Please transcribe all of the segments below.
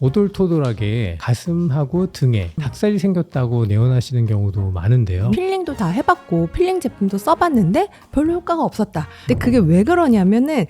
오돌토돌하게 가슴하고 등에 닭살이 생겼다고 내원하시는 경우도 많은데요. 필링도 다 해봤고 필링 제품도 써봤는데 별로 효과가 없었다. 근데 그게 왜 그러냐면은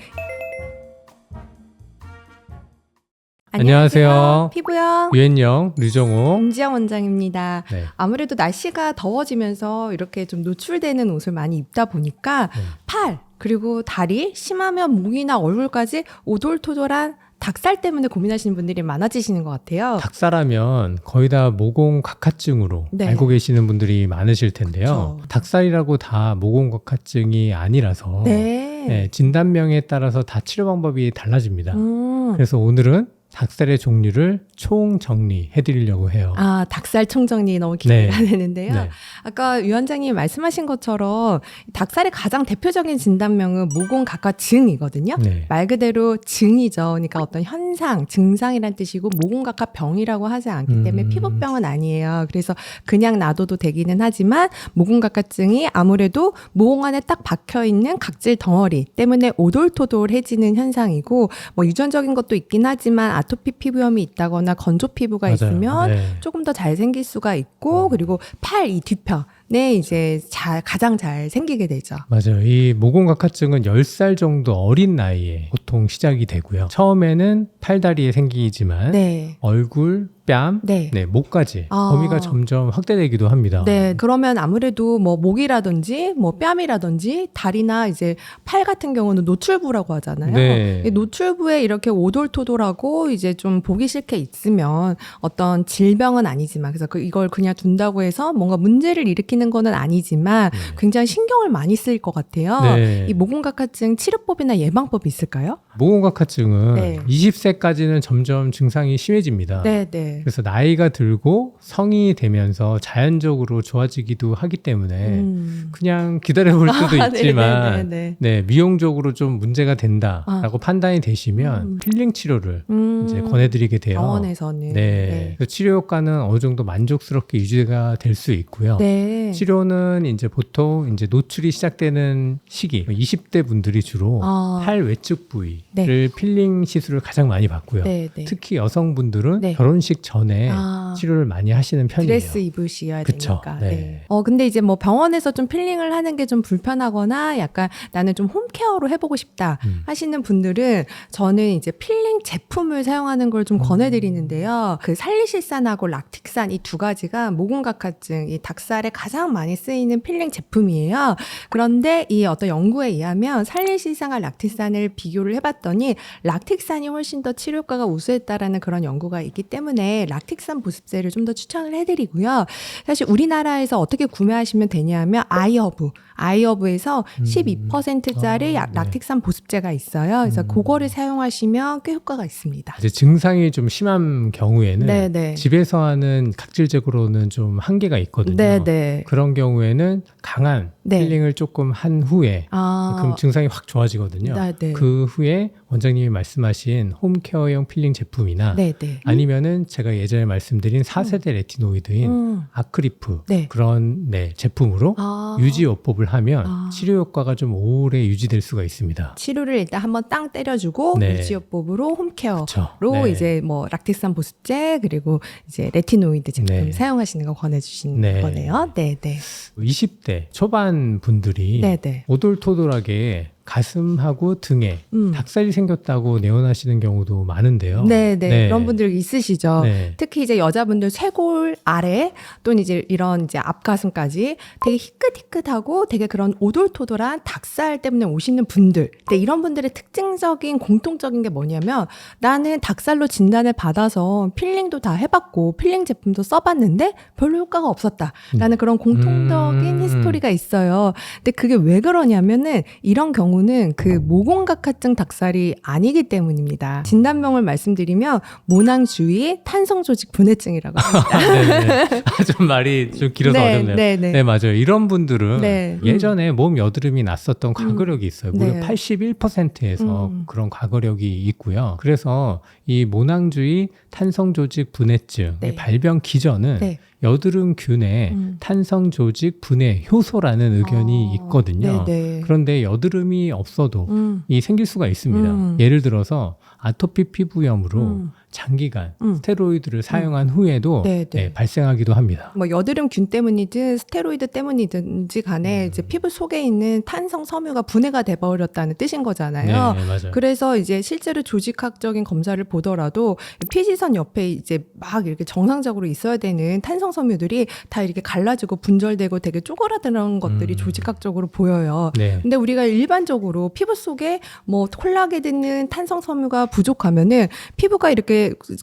안녕하세요. 피부영 유엔영, 류정호. 김지영 원장입니다. 네. 아무래도 날씨가 더워지면서 이렇게 좀 노출되는 옷을 많이 입다 보니까 네. 팔 그리고 다리 심하면 목이나 얼굴까지 오돌토돌한 닭살 때문에 고민하시는 분들이 많아지시는 것 같아요. 닭살하면 거의 다 모공각화증으로 네. 알고 계시는 분들이 많으실 텐데요. 그쵸. 닭살이라고 다 모공각화증이 아니라서 네. 네, 진단명에 따라서 다 치료 방법이 달라집니다. 음. 그래서 오늘은 닭살의 종류를 총 정리해 드리려고 해요. 아, 닭살 총 정리 너무 기대가 되는데요. 네. 아까 유 원장님이 말씀하신 것처럼 닭살의 가장 대표적인 진단명은 모공각화증이거든요. 네. 말 그대로 증이죠. 그러니까 어떤 현상, 증상이란 뜻이고 모공각화병이라고 하지 않기 때문에 음. 피부병은 아니에요. 그래서 그냥 놔둬도 되기는 하지만 모공각화증이 아무래도 모공 안에 딱 박혀 있는 각질 덩어리 때문에 오돌토돌해지는 현상이고 뭐 유전적인 것도 있긴 하지만 아토피 피부염이 있다거나 건조 피부가 맞아요. 있으면 네. 조금 더 잘 생길 수가 있고 음. 그리고 팔 이 뒤편에 이제 잘 가장 잘 생기게 되죠. 맞아요. 이 모공각화증은 10살 정도 어린 나이에 보통 시작이 되고요. 처음에는 팔다리에 생기지만 네. 얼굴, 뺨, 네. 네, 목까지 아. 범위가 점점 확대되기도 합니다. 네, 그러면 아무래도 뭐 목이라든지 뭐 뺨이라든지 다리나 이제 팔 같은 경우는 노출부라고 하잖아요. 네. 이 노출부에 이렇게 오돌토돌하고 이제 좀 보기 싫게 있으면 어떤 질병은 아니지만 그래서 그 이걸 그냥 둔다고 해서 뭔가 문제를 일으키는 거는 아니지만 네. 굉장히 신경을 많이 쓰일 것 같아요. 네. 이 모공각화증 치료법이나 예방법이 있을까요? 모공각화증은 네. 20세까지는 점점 증상이 심해집니다. 네, 네. 그래서 나이가 들고 성인이 되면서 자연적으로 좋아지기도 하기 때문에 음. 그냥 기다려볼 수도 아, 네, 있지만 네, 네, 네. 네, 미용적으로 좀 문제가 된다라고 판단이 되시면 아. 음. 필링 치료를 음. 이제 권해드리게 돼요. 병원에서는 네. 그래서 치료 효과는 어느 정도 만족스럽게 유지가 될 수 있고요. 네. 치료는 이제 보통 이제 노출이 시작되는 시기 20대 분들이 주로 아. 팔 외측 부위를 필링 시술을 가장 많이 받고요. 네, 네. 특히 여성분들은 네. 결혼식 전에 아. 치료를 많이 하시는 편이에요. 드레스 입으셔야 그쵸. 되니까. 네. 네. 어 근데 이제 뭐 병원에서 좀 필링을 하는 게 좀 불편하거나 약간 나는 좀 홈케어로 해보고 싶다 음. 하시는 분들은 저는 이제 필링 제품을 사용하는 걸좀 음. 권해드리는데요. 그 살리실산하고 락틱산 이 두 가지가 모공각화증, 이 닭살에 가장 많이 쓰이는 필링 제품이에요. 그런데 이 어떤 연구에 의하면 살리실산과 락틱산을 비교를 해봤더니 락틱산이 훨씬 더 치료 효과가 우수했다라는 그런 연구가 있기 때문에 락틱산 보습제를 좀 더 추천을 해드리고요. 사실 우리나라에서 어떻게 구매하시면 되냐면 아이허브, 아이허브에서 음. 12%짜리 아, 네. 락틱산 보습제가 있어요. 그래서 음. 그거를 사용하시면 꽤 효과가 있습니다. 이제 증상이 좀 심한 경우에는 네네. 집에서 하는 각질적으로는 좀 한계가 있거든요. 네네. 그런 경우에는 강한 네. 필링을 조금 한 후에 아, 그럼 증상이 확 좋아지거든요. 네네. 그 후에 원장님이 말씀하신 홈케어용 필링 제품이나 네 네. 아니면은 제가 예전에 말씀드린 4세대 레티노이드인 음. 아크리프 네. 그런 네, 제품으로 아. 유지요법을 하면 아. 치료 효과가 좀 오래 유지될 수가 있습니다. 치료를 일단 한번 땅 때려주고 네. 유지요법으로 홈케어. 그렇죠. 로 네. 이제 뭐 락틱산 보습제 그리고 이제 레티노이드 제품 네. 사용하시는 거 권해주신 네. 거네요. 네, 네, 20대 초반 분들이 네, 네. 오돌토돌하게 가슴하고 등에 음. 닭살이 생겼다고 내원하시는 경우도 많은데요. 네, 네, 네. 그런 분들 있으시죠. 네. 특히 이제 여자분들 쇄골 아래 또는 이제 이런 이제 앞가슴까지 되게 희끗희끗하고 되게 그런 오돌토돌한 닭살 때문에 오시는 분들. 근데 이런 분들의 특징적인 공통적인 게 뭐냐면 나는 닭살로 진단을 받아서 필링도 다 해봤고 필링 제품도 써봤는데 별로 효과가 없었다라는 그런 공통적인 음. 히스토리가 있어요. 근데 그게 왜 그러냐면은 이런 경우 는 그 모공각화증 닭살이 아니기 때문입니다. 진단명을 말씀드리면 모낭주의 탄성조직 분해증이라고 합니다. 네, 네. 좀 말이 좀 길어서 네, 어렵네요. 네, 네. 네, 맞아요. 이런 분들은 네. 예전에 몸 여드름이 났었던 과거력이 있어요. 무려 네. 81%에서 음. 그런 과거력이 있고요. 그래서 이 모낭주의 탄성조직 분해증의 네. 발병 기전은 네. 여드름균의 음. 탄성 조직 분해 효소라는 의견이 어, 있거든요. 네, 네. 그런데 여드름이 없어도 음. 이 생길 수가 있습니다. 음. 예를 들어서 아토피 피부염으로 음. 장기간 음. 스테로이드를 사용한 후에도 네, 네. 네, 발생하기도 합니다. 뭐 여드름균 때문이든 스테로이드 때문이든지 간에 음. 이제 피부 속에 있는 탄성 섬유가 분해가 돼 버렸다는 뜻인 거잖아요. 네, 맞아요. 그래서 이제 실제로 조직학적인 검사를 보더라도 피지선 옆에 이제 막 이렇게 정상적으로 있어야 되는 탄성 섬유들이 다 이렇게 갈라지고 분절되고 되게 쪼그라드는 것들이 음. 조직학적으로 보여요. 네. 근데 우리가 일반적으로 피부 속에 뭐 콜라겐 있는 탄성 섬유가 부족하면은 피부가 이렇게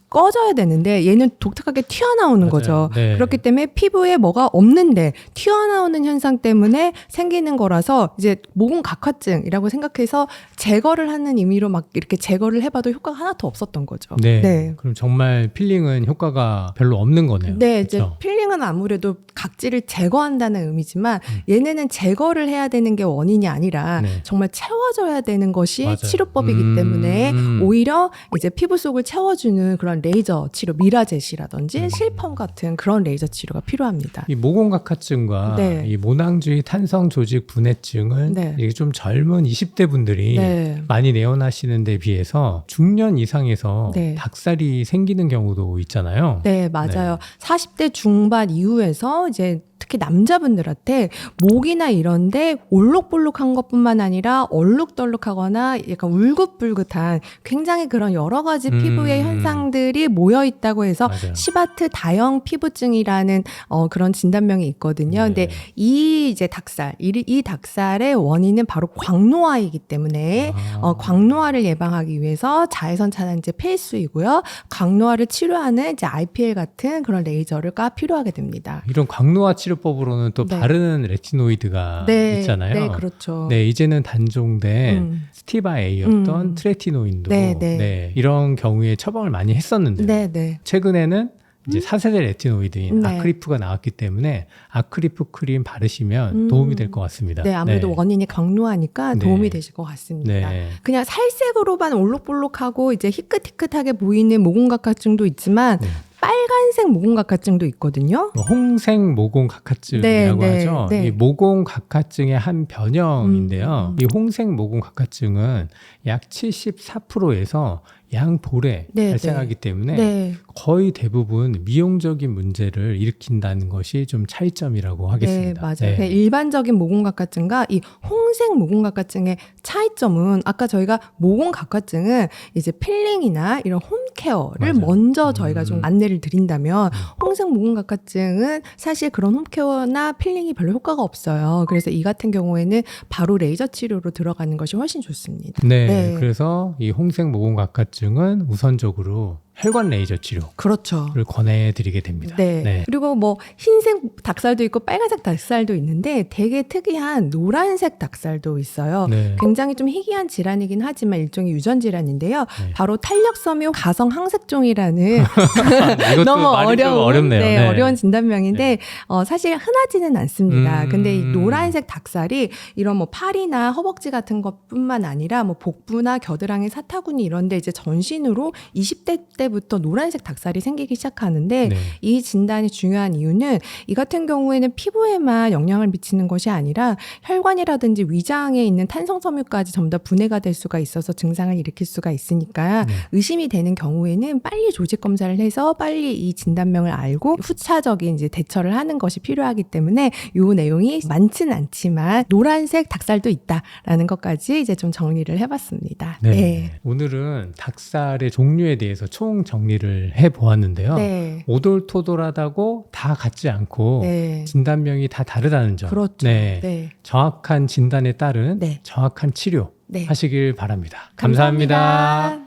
꺼져야 되는데 얘는 독특하게 튀어나오는 맞아요. 거죠. 네. 그렇기 때문에 피부에 뭐가 없는데 튀어나오는 현상 때문에 생기는 거라서 이제 모공 각화증이라고 생각해서 제거를 하는 의미로 막 이렇게 제거를 해봐도 효과가 하나도 없었던 거죠. 네. 네. 그럼 정말 필링은 효과가 별로 없는 거네요. 네, 이제 그쵸? 필링은 아무래도 각질을 제거한다는 의미지만 음. 얘네는 제거를 해야 되는 게 원인이 아니라 네. 정말 채워줘야 되는 것이 맞아요. 치료법이기 음. 때문에 오히려 이제 피부 속을 채워주 는 그런 레이저 치료, 미라젯이라든지 음. 실펌 같은 그런 레이저 치료가 필요합니다. 이 모공각화증과 네. 이 모낭주의 탄성 조직 분해증은 네. 이게 좀 젊은 20대 분들이 네. 많이 내원하시는 데 비해서 중년 이상에서 네. 닭살이 생기는 경우도 있잖아요. 네, 맞아요. 40대 중반 이후에서 이제 특히 남자분들한테 목이나 이런데 올록볼록한 것뿐만 아니라 얼룩덜룩하거나 약간 울긋불긋한 굉장히 그런 여러 가지 음. 피부의 현상들이 모여 있다고 해서 맞아요. 시바트 다형 피부증이라는 어, 그런 진단명이 있거든요. 근데 네. 이 이제 닭살, 이, 이 닭살의 원인은 바로 광노화이기 때문에 아. 어, 광노화를 예방하기 위해서 자외선 차단제 필수이고요. 광노화를 치료하는 이제 IPL 같은 그런 레이저가 필요하게 됩니다. 이런 광노화 치료법으로는 또 네. 바르는 레티노이드가 네, 있잖아요. 네, 그렇죠. 네, 이제는 단종된 음. 스티바 A였던 음. 트레티노인도 네, 네. 이런 경우에 처방을 많이 했었는데 네, 네. 최근에는 이제 4세대 레티노이드인 네. 아크리프가 나왔기 때문에 아크리프 크림 바르시면 음. 도움이 될 것 같습니다. 네, 아무래도 원인이 광노화니까 네. 도움이 되실 것 같습니다. 네. 그냥 살색으로만 올록볼록하고 이제 희끗희끗하게 보이는 모공각화증도 있지만 네. 빨간색 모공각화증도 있거든요. 뭐 홍색 모공 각화증이라고 네, 네, 하죠. 네. 이 모공 각화증의 한 변형인데요. 음. 이 홍색 모공 각화증은 약 74%에서 양볼에 네, 발생하기 때문에 네. 거의 대부분 미용적인 문제를 일으킨다는 것이 좀 차이점이라고 하겠습니다. 네, 맞아요. 그냥 일반적인 모공각화증과 이 홍색 모공각화증의 차이점은 아까 저희가 모공각화증은 이제 필링이나 이런 홈케어를 맞아요. 먼저 저희가 좀 음. 안내를 드린다면 홍색 모공각화증은 사실 그런 홈케어나 필링이 별로 효과가 없어요. 그래서 이 같은 경우에는 바로 레이저 치료로 들어가는 것이 훨씬 좋습니다. 네, 네. 그래서 이 홍색 모공 각화증 은 우선적으로 혈관 레이저 치료를 그렇죠. 권해드리게 됩니다. 네. 그리고 뭐 흰색 닭살도 있고 빨간색 닭살도 있는데 되게 특이한 노란색 닭살도 있어요. 네. 굉장히 좀 희귀한 질환이긴 하지만 일종의 유전 질환인데요. 네. 바로 탄력섬유 가성 항색종이라는 너무 어려운 어렵네요. 네, 네. 어려운 진단명인데 어, 사실 흔하지는 않습니다. 음. 근데 이 노란색 닭살이 이런 뭐 팔이나 허벅지 같은 것뿐만 아니라 뭐 복부나 겨드랑이 사타구니 이런데 이제 전신으로 20대 때 부터 노란색 닭살이 생기기 시작하는데 네. 이 진단이 중요한 이유는 이 같은 경우에는 피부에만 영향을 미치는 것이 아니라 혈관이라든지 위장에 있는 탄성 섬유까지 전부 다 분해가 될 수가 있어서 증상을 일으킬 수가 있으니까 네. 의심이 되는 경우에는 빨리 조직 검사를 해서 빨리 이 진단명을 알고 후차적인 이제 대처를 하는 것이 필요하기 때문에 이 내용이 많지는 않지만 노란색 닭살도 있다라는 것까지 이제 좀 정리를 해봤습니다. 네. 오늘은 닭살의 종류에 대해서 총 정리를 해 보았는데요. 네. 오돌토돌하다고 다 같지 않고 네. 진단명이 다 다르다는 점. 그렇죠. 네. 네. 정확한 진단에 따른 네. 정확한 치료 네. 하시길 바랍니다 감사합니다. 감사합니다.